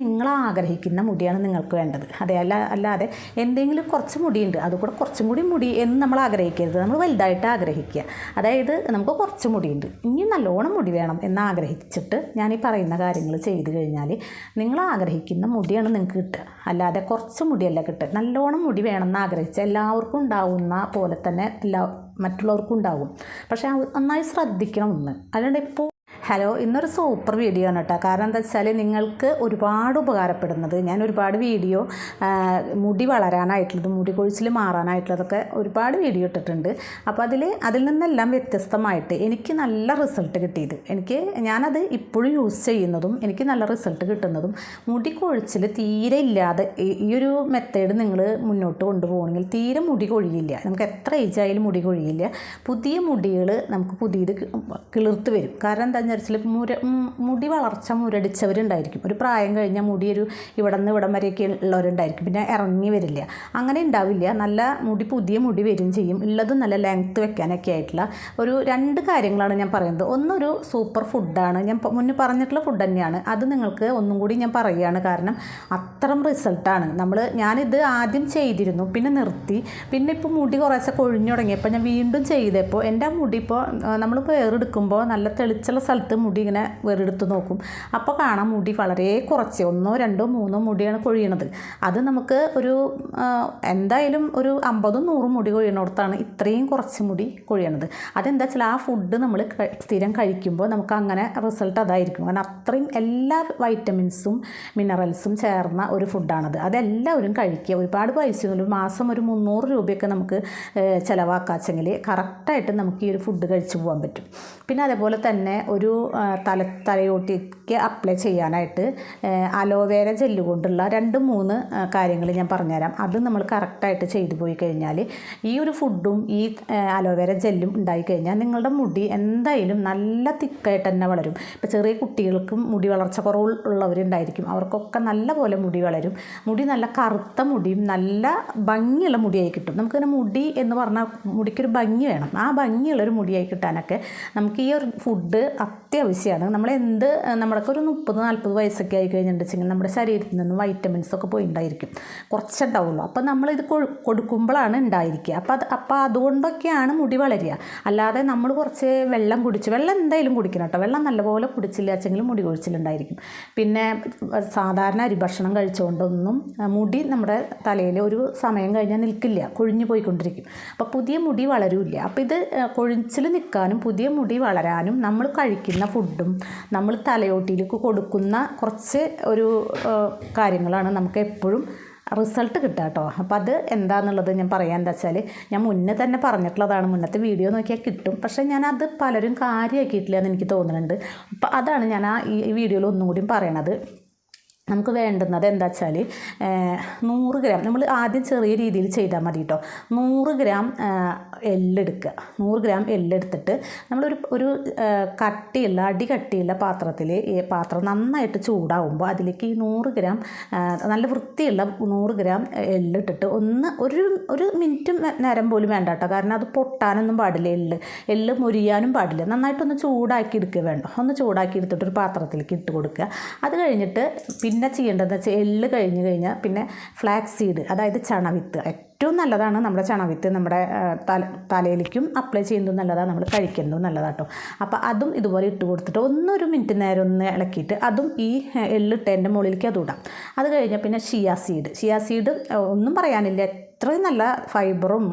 നിങ്ങൾ ആഗ്രഹിക്കുന്ന മുടിയാണ് നിങ്ങൾക്ക് വേണ്ടത്. അതെ അല്ല അല്ലാതെ എന്തെങ്കിലും കുറച്ച് മുടിയുണ്ട് അതുകൂടെ കുറച്ചും കൂടി മുടി എന്ന് നമ്മൾ ആഗ്രഹിക്കരുത്. നമ്മൾ വലുതായിട്ട് ആഗ്രഹിക്കുക. അതായത് നമുക്ക് കുറച്ച് മുടിയുണ്ട് ഇനി നല്ലോണം മുടി വേണം എന്ന് ആഗ്രഹിച്ചിട്ട് ഞാൻ ഈ പറയുന്ന കാര്യങ്ങൾ ചെയ്തു കഴിഞ്ഞാൽ നിങ്ങൾ ആഗ്രഹിക്കുന്ന മുടിയാണ് നിങ്ങൾക്ക് കിട്ടുക. അല്ലാതെ കുറച്ച് മുടിയല്ല കിട്ടുക. നല്ലോണം മുടി വേണമെന്ന് ആഗ്രഹിച്ച എല്ലാവർക്കും ഉണ്ടാവുന്ന പോലെ തന്നെ എല്ലാ മറ്റുള്ളവർക്കും ഉണ്ടാകും പക്ഷേ നന്നായി ശ്രദ്ധിക്കണം ഒന്ന്. അല്ലാണ്ട് ഇപ്പോൾ ഹലോ ഇന്നൊരു സൂപ്പർ വീഡിയോ ആണ് കേട്ടോ. കാരണം എന്താ വെച്ചാൽ നിങ്ങൾക്ക് ഒരുപാട് ഉപകാരപ്പെടുന്നത്. ഞാൻ ഒരുപാട് വീഡിയോ മുടി വളരാനായിട്ടുള്ളത് മുടി കൊഴിച്ചിൽ മാറാനായിട്ടുള്ളതൊക്കെ ഒരുപാട് വീഡിയോ ഇട്ടിട്ടുണ്ട്. അപ്പോൾ അതിൽ അതിൽ നിന്നെല്ലാം വ്യത്യസ്തമായിട്ട് എനിക്ക് നല്ല റിസൾട്ട് കിട്ടിയത്. എനിക്ക് ഞാനത് ഇപ്പോഴും യൂസ് ചെയ്യുന്നതും എനിക്ക് നല്ല റിസൾട്ട് കിട്ടുന്നതും മുടി കൊഴിച്ചിൽ തീരെ ഇല്ലാതെ ഈ- ഒരു മെത്തേഡ് നിങ്ങൾ മുന്നോട്ട് കൊണ്ടുപോകണമെങ്കിൽ തീരെ മുടി കൊഴിയില്ല. നമുക്ക് എത്ര ഏജ് ആയാലും മുടി കൊഴിയില്ല. പുതിയ മുടികൾ നമുക്ക് പുതിയത് കിളിർത്ത് വരും. കാരണം എന്താണെന്ന് വെച്ചാൽ മുര മുടി വളർച്ച മുരടിച്ചവരുണ്ടായിരിക്കും. ഒരു പ്രായം കഴിഞ്ഞാൽ മുടി ഒരു ഇവിടെ നിന്ന് ഇവിടം വരെയൊക്കെ ഉള്ളവരുണ്ടായിരിക്കും. പിന്നെ ഇറങ്ങി വരില്ല. അങ്ങനെ ഉണ്ടാവില്ല. നല്ല മുടി പുതിയ മുടി വരും ചെയ്യും. ഉള്ളത് നല്ല ലെങ്ത്ത് വെക്കാനൊക്കെ ആയിട്ടുള്ള ഒരു രണ്ട് കാര്യങ്ങളാണ് ഞാൻ പറയുന്നത്. ഒന്നൊരു സൂപ്പർ ഫുഡാണ് ഞാൻ മുന്നേ പറഞ്ഞിട്ടുള്ള ഫുഡ് തന്നെയാണ്. അത് നിങ്ങൾക്ക് ഒന്നും കൂടി ഞാൻ പറയുകയാണ്. കാരണം അത്തരം റിസൾട്ടാണ് നമ്മൾ ഞാനിത് ആദ്യം ചെയ്തിരുന്നു. പിന്നെ നിർത്തി. പിന്നെ ഇപ്പോൾ മുടി കുറേശ്ശെ കൊഴിഞ്ഞു തുടങ്ങിയപ്പോൾ ഞാൻ വീണ്ടും ചെയ്തപ്പോൾ എന്റെ മുടി ഇപ്പോൾ നമ്മൾ വേറെടുക്കുമ്പോൾ നല്ല തെളിച്ചുള്ള സ്ഥലത്ത് മുടി ഇങ്ങനെ വേറെടുത്ത് നോക്കും. അപ്പോൾ കാണാം മുടി വളരെ കുറച്ച്. ഒന്നോ രണ്ടോ മൂന്നോ മുടിയാണ് കൊഴിയണത്. അത് നമുക്ക് ഒരു എന്തായാലും ഒരു അമ്പതും നൂറും മുടി കൊഴിയണോടത്താണ് ഇത്രയും കുറച്ച് മുടി കൊഴിയണത്. അതെന്താ വെച്ചാൽ ആ ഫുഡ് നമ്മൾ സ്ഥിരം കഴിക്കുമ്പോൾ നമുക്ക് അങ്ങനെ റിസൾട്ട് അതായിരിക്കും. കാരണം അത്രയും എല്ലാ വൈറ്റമിൻസും മിനറൽസും ചേർന്ന ഒരു ഫുഡാണത് അതെല്ലാവരും കഴിക്കുക. ഒരുപാട് പൈസ ഒരു മാസം ഒരു മുന്നൂറ് രൂപയൊക്കെ നമുക്ക് ചിലവാക്കാച്ചെങ്കിൽ കറക്റ്റായിട്ട് നമുക്ക് ഈ ഒരു ഫുഡ് കഴിച്ചു പോകാൻ പറ്റും. പിന്നെ അതേപോലെ തന്നെ ഒരു തല തലയോട്ടിക്ക് അപ്ലൈ ചെയ്യാനായിട്ട് അലോവേര ജെല്ല് കൊണ്ടുള്ള രണ്ട് മൂന്ന് കാര്യങ്ങൾ ഞാൻ പറഞ്ഞുതരാം. അത് നമ്മൾ കറക്റ്റായിട്ട് ചെയ്തു പോയി കഴിഞ്ഞാൽ ഈ ഒരു ഫുഡും ഈ അലോവേര ജെല്ലും ഉണ്ടായി കഴിഞ്ഞാൽ നിങ്ങളുടെ മുടി എന്തായാലും നല്ല തിക്കായിട്ട് തന്നെ വളരും. ഇപ്പോൾ ചെറിയ കുട്ടികൾക്കും മുടി വളർച്ച കുറവ് ഉള്ളവരുണ്ടായിരിക്കും. അവർക്കൊക്കെ നല്ല പോലെ മുടി വളരും. മുടി നല്ല കറുത്ത മുടിയും നല്ല ഭംഗിയുള്ള മുടിയായി കിട്ടും. നമുക്കിങ്ങനെ മുടി എന്ന് പറഞ്ഞാൽ മുടിക്കൊരു ഭംഗി വേണം. ആ ഭംഗിയുള്ളൊരു മുടിയായി കിട്ടാനൊക്കെ നമുക്ക് ഈ ഒരു ഫുഡ് അത്യാവശ്യമാണ്. നമ്മൾ എന്ത് നമ്മളൊക്കെ ഒരു മുപ്പത് നാൽപ്പത് വയസ്സൊക്കെ ആയി കഴിഞ്ഞിട്ടുണ്ടെങ്കിൽ നമ്മുടെ ശരീരത്തിൽ നിന്ന് വൈറ്റമിൻസ് ഒക്കെ പോയിട്ടുണ്ടായിരിക്കും കുറച്ചുണ്ടാവുള്ളൂ. അപ്പോൾ നമ്മളിത് കൊടുക്കുമ്പോഴാണ് ഉണ്ടായിരിക്കുക അപ്പോൾ അത് അപ്പോൾ അതുകൊണ്ടൊക്കെയാണ് മുടി വളരുക. അല്ലാതെ നമ്മൾ കുറച്ച് വെള്ളം കുടിച്ച് വെള്ളം എന്തായാലും കുടിക്കണം കേട്ടോ. വെള്ളം നല്ലപോലെ കുടിച്ചില്ല വെച്ചെങ്കിൽ മുടി കൊഴിച്ചിലുണ്ടായിരിക്കും. പിന്നെ സാധാരണ അരിഭക്ഷണം കഴിച്ചുകൊണ്ടൊന്നും മുടി നമ്മുടെ തലയിൽ ഒരു സമയം കഴിഞ്ഞാൽ നിൽക്കില്ല. കൊഴിഞ്ഞു പോയിക്കൊണ്ടിരിക്കും. അപ്പോൾ പുതിയ മുടി വളരില്ല. അപ്പോൾ ഇത് കൊഴിച്ചിൽ നിൽക്കാനും പുതിയ മുടി വളരാനും നമ്മൾ കഴിക്കുന്ന ഫുഡും നമ്മൾ തലയോട്ടിയിലേക്ക് കൊടുക്കുന്ന കുറച്ച് ഒരു കാര്യങ്ങളാണ് നമുക്ക് എപ്പോഴും റിസൾട്ട് കിട്ടുക കേട്ടോ. അപ്പം അത് എന്താണെന്നുള്ളത് ഞാൻ പറയാൻ എന്താ വെച്ചാൽ ഞാൻ മുന്നേ തന്നെ പറഞ്ഞിട്ടുള്ളതാണ്. മുന്നത്തെ വീഡിയോ നോക്കിയാൽ കിട്ടും. പക്ഷേ ഞാൻ അത് പലരും കാര്യമാക്കിയിട്ടില്ല എന്ന് എനിക്ക് തോന്നുന്നുണ്ട്. അപ്പം അതാണ് ഞാൻ ആ ഈ വീഡിയോയിൽ ഒന്നും കൂടി പറയണത്. നമുക്ക് വേണ്ടുന്നത് എന്താ വെച്ചാൽ നൂറ് ഗ്രാം നമ്മൾ ആദ്യം ചെറിയ രീതിയിൽ ചെയ്താൽ മതി കേട്ടോ നൂറ് ഗ്രാം എല്ലെടുക്കുക. നൂറ് ഗ്രാം എല്ലെടുത്തിട്ട് നമ്മളൊരു ഒരു കട്ടിയുള്ള അടി കട്ടിയുള്ള പാത്രത്തിൽ ഈ പാത്രം നന്നായിട്ട് ചൂടാവുമ്പോൾ അതിലേക്ക് ഈ നൂറ് ഗ്രാം നല്ല വൃത്തിയുള്ള നൂറ് ഗ്രാം എല്ലിട്ടിട്ട് ഒന്ന് ഒരു ഒരു മിനിറ്റും നേരം പോലും വേണ്ട കേട്ടോ കാരണം അത് പൊട്ടാനൊന്നും പാടില്ല എല്ല്. എല്ല് മുരിയാനും പാടില്ല. നന്നായിട്ടൊന്ന് ചൂടാക്കി എടുക്കുക വേണ്ട. ഒന്ന് ചൂടാക്കി എടുത്തിട്ട് ഒരു പാത്രത്തിലേക്ക് ഇട്ട് കൊടുക്കുക. അത് കഴിഞ്ഞിട്ട് പിന്നെ ചെയ്യേണ്ടതെന്ന് വെച്ചാൽ എള്ള് കഴിഞ്ഞ് കഴിഞ്ഞാൽ പിന്നെ ഫ്ലാക്സ് സീഡ് അതായത് ചണവിത്ത്. ഏറ്റവും നല്ലതാണ് നമ്മുടെ ചണവിത്ത്. നമ്മുടെ തല തലയിലേക്കും അപ്ലൈ ചെയ്യുന്നതും നല്ലതാണ്. നമ്മൾ കഴിക്കുന്നതും നല്ലതാണ് കേട്ടോ അപ്പോൾ അതും ഇതുപോലെ ഇട്ട് കൊടുത്തിട്ട് ഒന്നൊരു മിനിറ്റ് നേരം ഒന്ന് ഇളക്കിയിട്ട് അതും ഈ എള്ളിട്ട് എള്ളിട്ടതിന്റെ മുകളിലേക്ക് അതും ഇടാം. അത് കഴിഞ്ഞാൽ പിന്നെ ഷിയ സീഡ് ഷിയ സീഡ് ഒന്നും പറയാനില്ല. അത്രയും നല്ല ഫൈബറും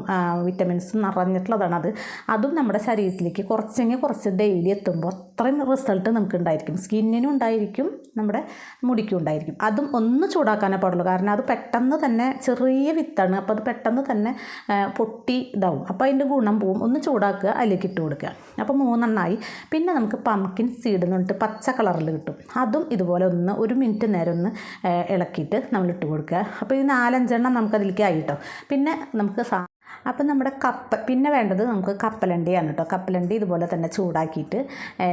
വിറ്റമിൻസും അത് അതും നമ്മുടെ ശരീരത്തിലേക്ക് കുറച്ചെങ്കിൽ കുറച്ച് ഡെയിലി എത്തുമ്പോൾ അത്രയും റിസൾട്ട് നമുക്ക് ഉണ്ടായിരിക്കും സ്കിന്നിനും ഉണ്ടായിരിക്കും നമ്മുടെ മുടിക്കും ഉണ്ടായിരിക്കും. അതും ഒന്ന് ചൂടാക്കാനേ പാടുള്ളൂ. കാരണം അത് പെട്ടെന്ന് തന്നെ ചെറിയ വിത്താണ്. അപ്പോൾ അത് പെട്ടെന്ന് തന്നെ പൊട്ടി ഇതാവും. അപ്പോൾ അതിന്റെ ഗുണം പോവും. ഒന്ന് ചൂടാക്കുക അതിലേക്ക് ഇട്ട് കൊടുക്കുക. അപ്പോൾ മൂന്നെണ്ണമായി പിന്നെ നമുക്ക് പംകിൻ സീഡ് എന്ന് പറഞ്ഞിട്ട് പച്ച കളറിൽ കിട്ടും. അതും ഇതുപോലെ ഒന്ന് ഒരു മിനിറ്റ് നേരം ഒന്ന് ഇളക്കിയിട്ട് നമ്മൾ ഇട്ട് കൊടുക്കുക. അപ്പോൾ ഈ നാലഞ്ചെണ്ണം നമുക്കതിലേക്ക് ആയി കേട്ടോ പിന്നെ നമുക്ക് അപ്പം നമ്മുടെ കപ്പ പിന്നെ വേണ്ടത് നമുക്ക് കപ്പലണ്ടിയാണ് കേട്ടോ. കപ്പലണ്ടി ഇതുപോലെ തന്നെ ചൂടാക്കിയിട്ട്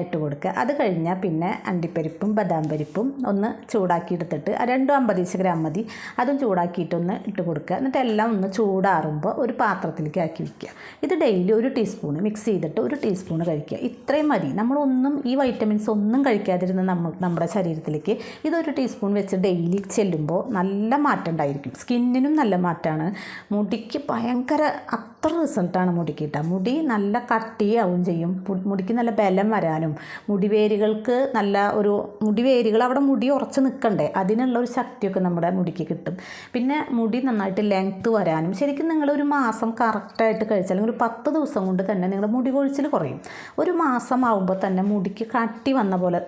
ഇട്ട് കൊടുക്കുക. അത് കഴിഞ്ഞാൽ പിന്നെ അണ്ടിപ്പരിപ്പും ബദാം പരിപ്പും ഒന്ന് ചൂടാക്കി എടുത്തിട്ട് രണ്ടും അമ്പതീശ് ഗ്രാം മതി. അതും ചൂടാക്കിയിട്ടൊന്ന് ഇട്ട് കൊടുക്കുക. എന്നിട്ട് എല്ലാം ഒന്ന് ചൂടാറുമ്പോൾ ഒരു പാത്രത്തിലേക്ക് ആക്കി വയ്ക്കുക ഇത് ഡെയിലി ഒരു ടീസ്പൂൺ മിക്സ് ചെയ്തിട്ട് ഒരു ടീസ്പൂൺ കഴിക്കുക. ഇത്രയും മതി. നമ്മളൊന്നും ഈ വൈറ്റമിൻസ് ഒന്നും കഴിക്കാതിരുന്ന നമ്മൾ നമ്മുടെ ശരീരത്തിലേക്ക് ഇതൊരു ടീസ്പൂൺ വെച്ച് ഡെയിലി ചെല്ലുമ്പോൾ നല്ല മാറ്റം ഉണ്ടായിരിക്കും. സ്കിന്നിനും നല്ല മാറ്റമാണ്. മുടിക്ക് ഭയങ്കര അത്ര റിസൾട്ടാണ് മുടിക്ക് കിട്ടുക മുടി നല്ല കട്ടിയാവും ചെയ്യും. മുടിക്ക് നല്ല ബലം വരാനും. മുടിവേരുകൾക്ക് നല്ല ഒരു മുടിവേരുകൾ അവിടെ മുടി ഉറച്ച് നിൽക്കണ്ടേ അതിനുള്ള ഒരു ശക്തിയൊക്കെ നമ്മുടെ മുടിക്ക് കിട്ടും. പിന്നെ മുടി നന്നായിട്ട് ലെങ്ത്ത് വരാനും. ശരിക്കും നിങ്ങൾ ഒരു മാസം കറക്റ്റായിട്ട് കഴിച്ചാൽ ഒരു പത്ത് ദിവസം കൊണ്ട് തന്നെ നിങ്ങളുടെ മുടി കൊഴിച്ചിൽ കുറയും. ഒരു മാസം ആകുമ്പോൾ തന്നെ മുടിക്ക് കട്ടി വന്ന പോലെ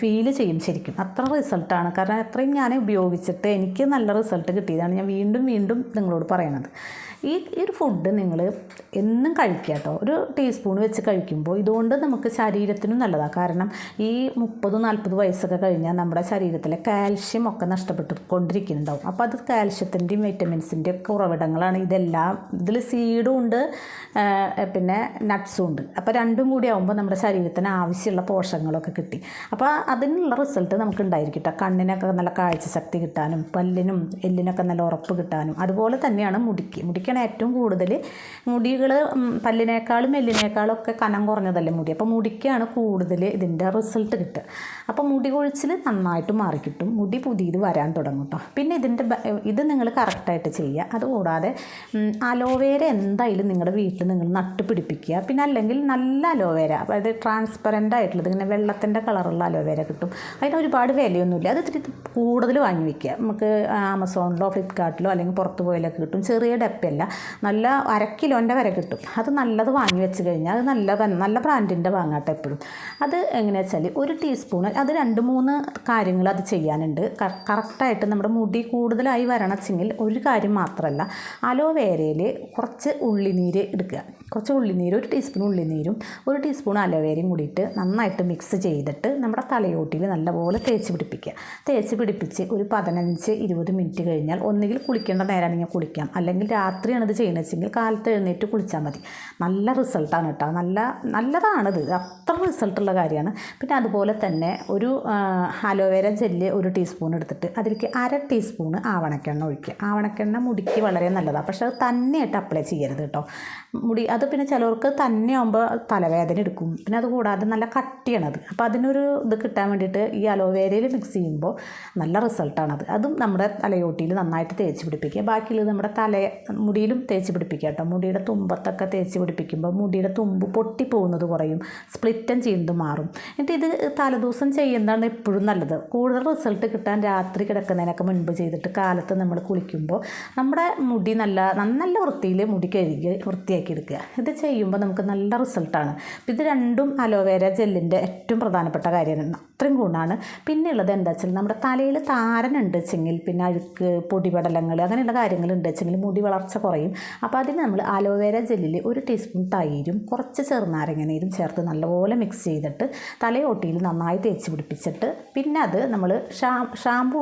ഫീൽ ചെയ്യും ശരിക്കും. അത്ര റിസൾട്ടാണ്. കാരണം അത്രയും ഞാൻ ഉപയോഗിച്ചിട്ട് എനിക്ക് നല്ല റിസൾട്ട് കിട്ടിയതാണ് ഞാൻ വീണ്ടും വീണ്ടും നിങ്ങളോട് പറയണത്. ഈ ഒരു ഫുഡ് നിങ്ങൾ എന്നും കഴിക്കുക കേട്ടോ ഒരു ടീസ്പൂൺ വെച്ച് കഴിക്കുമ്പോൾ ഇതുകൊണ്ട് നമുക്ക് ശരീരത്തിനും നല്ലതാണ് കാരണം ഈ മുപ്പത് നാൽപ്പത് വയസ്സൊക്കെ കഴിഞ്ഞാൽ നമ്മുടെ ശരീരത്തിലെ കാൽഷ്യം ഒക്കെ നഷ്ടപ്പെട്ട് കൊണ്ടിരിക്കുന്നുണ്ടാവും അപ്പോൾ അത് കാൽഷ്യത്തിന്റെയും വൈറ്റമിൻസിന്റെയും ഒക്കെ ഉറവിടങ്ങളാണ്. ഇതെല്ലാം ഇതിൽ സീഡും ഉണ്ട് പിന്നെ നട്ട്സും ഉണ്ട്. അപ്പോൾ രണ്ടും കൂടി ആകുമ്പോൾ നമ്മുടെ ശരീരത്തിന് ആവശ്യമുള്ള പോഷകങ്ങളൊക്കെ കിട്ടി. അപ്പോൾ അതിനുള്ള റിസൾട്ട് നമുക്ക് ഉണ്ടായിരിക്കും കേട്ടോ കണ്ണിനൊക്കെ നല്ല കാഴ്ച ശക്തി കിട്ടാനും പല്ലിനും എല്ലിനൊക്കെ നല്ല ഉറപ്പ് കിട്ടാനും. അതുപോലെ തന്നെയാണ് മുടിക്ക്. മുടിക്കാണ് ഏറ്റവും കൂടുതൽ മുടികൾ പല്ലിനേക്കാളും എല്ലിനേക്കാളും ഒക്കെ കനം കുറഞ്ഞതല്ലേ മുടി. അപ്പോൾ മുടിക്കാണ് കൂടുതൽ ഇതിന്റെ റിസൾട്ട് കിട്ടുക. അപ്പോൾ മുടി കൊഴിച്ചിൽ നന്നായിട്ട് മാറിക്കിട്ടും. മുടി പുതിയത് വരാൻ തുടങ്ങും കേട്ടോ പിന്നെ ഇതിന്റെ ഇത് നിങ്ങൾ കറക്റ്റായിട്ട് ചെയ്യുക. അതുകൂടാതെ അലോവേര എന്തായാലും നിങ്ങളുടെ വീട്ടിൽ നിങ്ങൾ നട്ട് പിടിപ്പിക്കുക. പിന്നെ അല്ലെങ്കിൽ നല്ല അലോവേര അതായത് ട്രാൻസ്പെറന്റ് ആയിട്ടുള്ളത് ഇങ്ങനെ വെള്ളത്തിന്റെ കളറുള്ള അലോവേര കിട്ടും. അതിന് ഒരുപാട് വിലയൊന്നുമില്ല. അത് ഇത്തിരി കൂടുതൽ വാങ്ങി വയ്ക്കുക നമുക്ക് ആമസോണിലോ ഫ്ലിപ്കാർട്ടിലോ അല്ലെങ്കിൽ പുറത്ത് പോയാലൊക്കെ കിട്ടും. ചെറിയ ഡപ്പയല്ല നല്ല അര കിലോന്റെ വരെ കിട്ടും. അത് നല്ലത് വാങ്ങി വെച്ച് കഴിഞ്ഞാൽ അത് നല്ല നല്ല ബ്രാൻഡിന്റെ വാങ്ങാട്ടെ എപ്പോഴും. അത് എങ്ങനെയാ വെച്ചാൽ ഒരു ടീസ്പൂൺ അത് രണ്ട് മൂന്ന് കാര്യങ്ങൾ അത് ചെയ്യാനുണ്ട്. കറക്റ്റായിട്ട് നമ്മുടെ മുടി കൂടുതലായി വരണച്ചെങ്കിൽ ഒരു കാര്യം മാത്രമല്ല അലോവേരയിൽ കുറച്ച് ഉള്ളിനീര് എടുക്കുക കുറച്ച് ഉള്ളിനീര് ഒരു ടീസ്പൂൺ ഉള്ളിനീരും ഒരു ടീസ്പൂൺ അലോവേരയും കൂടിയിട്ട് നന്നായിട്ട് മിക്സ് ചെയ്തിട്ട് നമ്മുടെ തലയോട്ടിയിൽ നല്ലപോലെ തേച്ച് പിടിപ്പിക്കുക. തേച്ച് പിടിപ്പിച്ച് ഒരു പതിനഞ്ച് ഇരുപത് മിനിറ്റ് കഴിഞ്ഞാൽ ഒന്നുകിൽ കുളിക്കേണ്ട നേരമാണെങ്കിൽ കുളിക്കാം. അല്ലെങ്കിൽ രാത്രിയാണ് ഇത് ചെയ്യുന്നത് വെച്ചെങ്കിൽ കാലത്ത് എഴുന്നേറ്റ് കുളിച്ചാൽ മതി. നല്ല റിസൾട്ടാണ് കേട്ടോ. നല്ല നല്ലതാണത്. അത്ര റിസൾട്ടുള്ള കാര്യമാണ്. പിന്നെ അതുപോലെ തന്നെ ഒരു അലോവേര ജെല്ല് ഒരു ടീസ്പൂൺ എടുത്തിട്ട് അതിലേക്ക് അര ടീസ്പൂൺ ആവണക്കെണ്ണ ഒഴിക്കുക. ആവണക്കെണ്ണ മുടിക്ക് വളരെ നല്ലതാണ് പക്ഷേ അത് തന്നെയായിട്ട് അപ്ലൈ ചെയ്യരുത് കേട്ടോ. മുടി അത് പിന്നെ ചിലവർക്ക് തന്നെ ആകുമ്പോൾ തലവേദന എടുക്കും. പിന്നെ അത് കൂടാതെ നല്ല കട്ടിയാണത് അപ്പോൾ അതിനൊരു ഇത് കിട്ടാൻ വേണ്ടിയിട്ട് ഈ അലോവേരയിൽ മിക്സ് ചെയ്യുമ്പോൾ നല്ല റിസൾട്ടാണത് അതും. നമ്മുടെ തലയോട്ടിയിൽ നന്നായിട്ട് തേച്ച് പിടിപ്പിക്കുക. ബാക്കിയുള്ളത് നമ്മുടെ തല മുടിയിലും തേച്ച് പിടിപ്പിക്കുക കേട്ടോ. മുടിയുടെ തുമ്പത്തൊക്കെ തേച്ച് പിടിപ്പിക്കുമ്പോൾ മുടിയുടെ തുമ്പ് പൊട്ടിപ്പോകുന്നത് കുറയും സ്പ്ലിറ്റൻ ചെയ്യുന്നത് മാറും. എന്നിട്ട് ഇത് തലേദിവസം ചെയ്യുന്നതാണ് എപ്പോഴും നല്ലത്. കൂടുതൽ റിസൾട്ട് കിട്ടാൻ രാത്രി കിടക്കുന്നതിനൊക്കെ മുൻപ് ചെയ്തിട്ട് കാലത്ത് നമ്മൾ കുളിക്കുമ്പോൾ നമ്മുടെ മുടി നല്ല നല്ല വൃത്തിയിൽ മുടി കഴുകി വൃത്തിയാക്കി എടുക്കുക. ഇത് ചെയ്യുമ്പോൾ നമുക്ക് നല്ല റിസൾട്ടാണ് ഇത് രണ്ടും അലോവേര ജെല്ലിന്റെ ഏറ്റവും പ്രധാനപ്പെട്ട കാര്യമാണ് അത്രയും ഗുണമാണ്. പിന്നെയുള്ളത് എന്താ വെച്ചാൽ നമ്മുടെ തലയിൽ താരനുണ്ട് വെച്ചെങ്കിൽ പിന്നെ അഴുക്ക് പൊടിപടലങ്ങൾ അങ്ങനെയുള്ള കാര്യങ്ങൾ ഉണ്ട് വെച്ചെങ്കിൽ മുടി വളർച്ച കുറയും. അപ്പോൾ അതിന് നമ്മൾ അലോവേര ജെല്ലിൽ ഒരു ടീസ്പൂൺ തൈരും കുറച്ച് ചെറുനാരങ്ങ നീരും ചേർത്ത് നല്ലപോലെ മിക്സ് ചെയ്തിട്ട് തലയോട്ടിയിൽ നന്നായി തേച്ച് പിടിപ്പിച്ചിട്ട് പിന്നെ അത് നമ്മൾ ഷാ ഷാമ്പു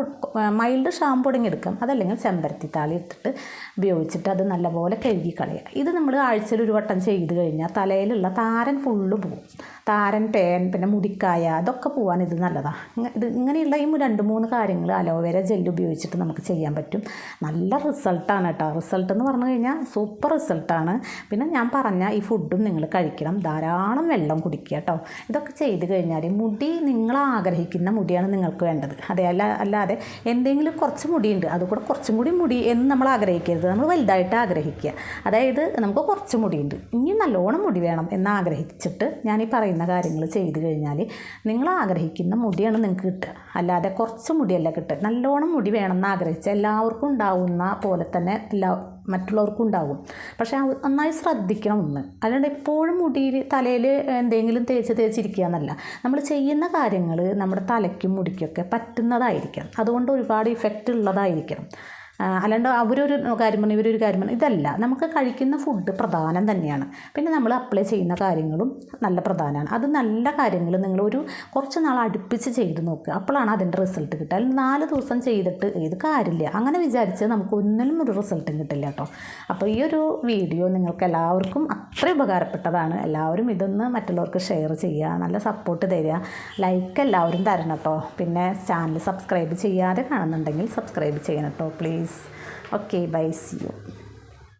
മൈൽഡ് ഷാമ്പൂ എടുക്കാം. അതല്ലെങ്കിൽ ചെമ്പരത്തി താളി എടുത്തിട്ട് ഉപയോഗിച്ചിട്ട് അത് നല്ലപോലെ കഴുകി കളയുക ഇത് നമ്മൾ ആഴ്ചയിൽ ഒരു വട്ടം ചെയ്ത് കഴിഞ്ഞാൽ തലയിലുള്ള താരൻ ഫുള്ള് പോകും താരൻ പേൻ പിന്നെ മുടിക്കായ അതൊക്കെ പോകാൻ ഇത് നല്ലതാണ് ഇത് ഇങ്ങനെയുള്ള ഈ രണ്ട് മൂന്ന് കാര്യങ്ങൾ അലോവേര ജെല്ല് ഉപയോഗിച്ചിട്ട് നമുക്ക് ചെയ്യാൻ പറ്റും. നല്ല റിസൾട്ടാണ് കേട്ടോ റിസൾട്ട് എന്ന് പറഞ്ഞു കഴിഞ്ഞാൽ സൂപ്പർ റിസൾട്ടാണ്. പിന്നെ ഞാൻ പറഞ്ഞ ഈ ഫുഡും നിങ്ങൾ കഴിക്കണം. ധാരാളം വെള്ളം കുടിക്കുക കേട്ടോ ഇതൊക്കെ ചെയ്ത് കഴിഞ്ഞാൽ മുടി നിങ്ങൾ ആഗ്രഹിക്കുന്ന മുടിയാണ് നിങ്ങൾക്ക് വേണ്ടത്. അതെ അല്ല അല്ലാതെ എന്തെങ്കിലും കുറച്ച് മുടിയുണ്ട്. അതുകൂടെ കുറച്ചും കൂടി മുടി എന്ന് നമ്മൾ ആഗ്രഹിക്കരുത്. നമ്മൾ വലുതായിട്ട് ആഗ്രഹിക്കുക. അതായത് നമുക്ക് കുറച്ച് മുടിയുണ്ട്. ഇനി നല്ലോണം മുടി വേണം എന്ന് ആഗ്രഹിച്ചിട്ട് ഞാൻ ഈ പറയുന്ന കാര്യങ്ങൾ ചെയ്ത് കഴിഞ്ഞാൽ നിങ്ങൾ ആഗ്രഹിക്കുന്ന മുടിയാണ് നിങ്ങൾക്ക് കിട്ടുക. അല്ലാതെ കുറച്ച് മുടിയല്ല കിട്ടുക. നല്ലോണം മുടി വേണമെന്ന് ആഗ്രഹിച്ച എല്ലാവർക്കും ഉണ്ടാവുന്ന പോലെ തന്നെ എല്ലാ മറ്റുള്ളവർക്കും ഉണ്ടാകും പക്ഷേ നന്നായി ശ്രദ്ധിക്കണം ഒന്ന്. അല്ലാണ്ട് എപ്പോഴും മുടിയിൽ തലയിൽ എന്തെങ്കിലും തേച്ച് തേച്ചിരിക്കുക എന്നല്ല. നമ്മൾ ചെയ്യുന്ന കാര്യങ്ങൾ നമ്മുടെ തലയ്ക്കും മുടിക്കൊക്കെ പറ്റുന്നതായിരിക്കണം. അതുകൊണ്ട് ഒരുപാട് ഇഫക്റ്റ് ഉള്ളതായിരിക്കണം. അല്ലാണ്ട് അവരൊരു കാര്യം പറഞ്ഞു ഇവരൊരു കാര്യം പറഞ്ഞു. ഇതല്ല നമുക്ക് കഴിക്കുന്ന ഫുഡ് പ്രധാനം തന്നെയാണ്. പിന്നെ നമ്മൾ അപ്ലൈ ചെയ്യുന്ന കാര്യങ്ങളും നല്ല പ്രധാനമാണ്. അത് നല്ല കാര്യങ്ങൾ നിങ്ങൾ ഒരു കുറച്ച് നാൾ അടുപ്പിച്ച് ചെയ്ത് നോക്കുക അപ്പോഴാണ് അതിന്റെ റിസൾട്ട് കിട്ടുക. അല്ലെങ്കിൽ നാല് ദിവസം ചെയ്തിട്ട് ഇത് കാര്യമില്ല. അങ്ങനെ വിചാരിച്ച് നമുക്ക് ഒന്നിലും ഒരു റിസൾട്ടും കിട്ടില്ല കേട്ടോ. അപ്പോൾ ഈ ഒരു വീഡിയോ നിങ്ങൾക്ക് എല്ലാവർക്കും അത്ര ഉപകാരപ്പെട്ടതാണ്. എല്ലാവരും ഇതൊന്ന് മറ്റുള്ളവർക്ക് ഷെയർ ചെയ്യുക നല്ല സപ്പോർട്ട് തരിക. ലൈക്ക് എല്ലാവരും തരണം കേട്ടോ. പിന്നെ ചാനൽ സബ്സ്ക്രൈബ് ചെയ്യാതെ കാണുന്നുണ്ടെങ്കിൽ സബ്സ്ക്രൈബ് ചെയ്യണം കേട്ടോ please okay bye see you.